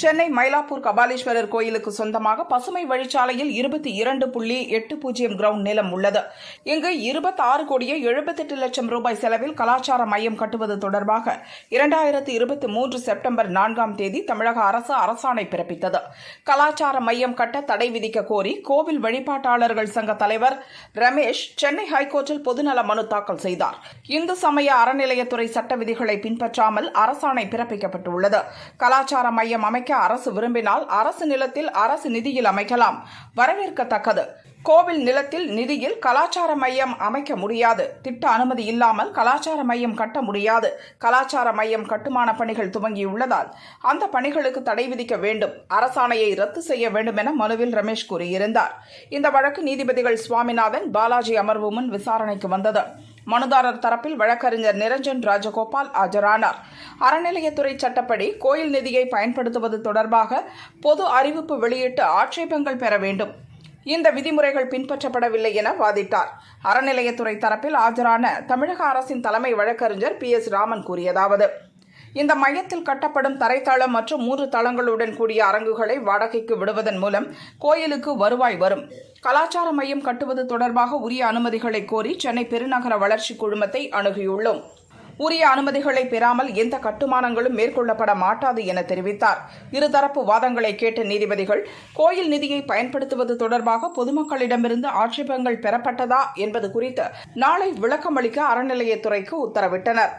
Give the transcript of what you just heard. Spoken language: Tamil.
சென்னை மயிலாப்பூர் கபாலீஸ்வரர் கோயிலுக்கு சொந்தமாக பசுமை வழிச்சாலையில் இருபத்தி இரண்டு புள்ளி எட்டு பூஜ்ஜியம் கிரவுண்ட் நிலம் உள்ளது. இங்கு இருபத்தி ஆறு கோடியே எழுபத்தெட்டு லட்சம் ரூபாய் செலவில் கலாச்சார மையம் கட்டுவது தொடர்பாக இரண்டாயிரத்து இருபத்தி மூன்று செப்டம்பர் நான்காம் தேதி தமிழக அரசு அரசாணை பிறப்பித்தது. கலாச்சார மையம் கட்ட தடை விதிக்க கோரி கோவில் வழிபாட்டாளர்கள் சங்க தலைவர் ரமேஷ் சென்னை ஹைகோர்ட்டில் பொதுநல மனு தாக்கல் செய்தார். இந்து சமய அறநிலையத்துறை சட்ட விதிகளை பின்பற்றாமல் அரசாணை பிறப்பிக்கப்பட்டுள்ளது. கலாச்சார மையம் அமைக்க அரசு விரும்பினால் அரசு நிலத்தில் அரசு நிதியில் அமைக்கலாம். வரவேற்கத்தக்கது. கோவில் நிலத்தில் நிதியில் கலாச்சார மையம் அமைக்க முடியாது. திட்ட அனுமதி இல்லாமல் கலாச்சார மையம் கட்ட முடியாது. கலாச்சார மையம் கட்டுமான பணிகள் துவங்கியுள்ளதால் அந்த பணிகளுக்கு தடை விதிக்க வேண்டும். அரசாணையை ரத்து செய்ய வேண்டும் என மனுவில் ரமேஷ் கூறியிருந்தார். இந்த வழக்கு நீதிபதிகள் சுவாமிநாதன் பாலாஜி அமர்வு முன் விசாரணைக்கு வந்தது. மனுதாரர் தரப்பில் வழக்கறிஞர் நிரஞ்சன் ராஜகோபால் ஆஜரானார். அறநிலையத்துறை சட்டப்படி கோயில் நிதியை பயன்படுத்துவது தொடர்பாக பொது அறிவிப்பு வெளியிட்டு ஆட்சேபங்கள் பெற வேண்டும். இந்த விதிமுறைகள் பின்பற்றப்படவில்லை என வாதிட்டார். அறநிலையத்துறை தரப்பில் ஆஜரான தமிழக அரசின் தலைமை வழக்கறிஞர் பி. எஸ். ராமன் கூறியதாவது இந்த மையத்தில் கட்டப்படும் தரைத்தளம் மற்றும் மூன்று தளங்களுடன் கூடிய அரங்குகளை வாடகைக்கு விடுவதன் மூலம் கோயிலுக்கு வருவாய் வரும். கலாச்சார மையம் கட்டுவது தொடர்பாக உரிய அனுமதிகளை கோரி சென்னை பெருநகர வளர்ச்சி குழுமத்தை அணுகியுள்ளோம். உரிய அனுமதிகளை பெறாமல் எந்த கட்டுமானங்களும் மேற்கொள்ளப்பட மாட்டாது என தெரிவித்தார். இருதரப்பு வாதங்களை கேட்ட நீதிபதிகள் கோயில் நிதியை பயன்படுத்துவது தொடர்பாக பொதுமக்களிடமிருந்து ஆட்சேபங்கள் பெறப்பட்டதா என்பது குறித்து நாளை விளக்கமளிக்க அறநிலையத்துறைக்கு உத்தரவிட்டனர்.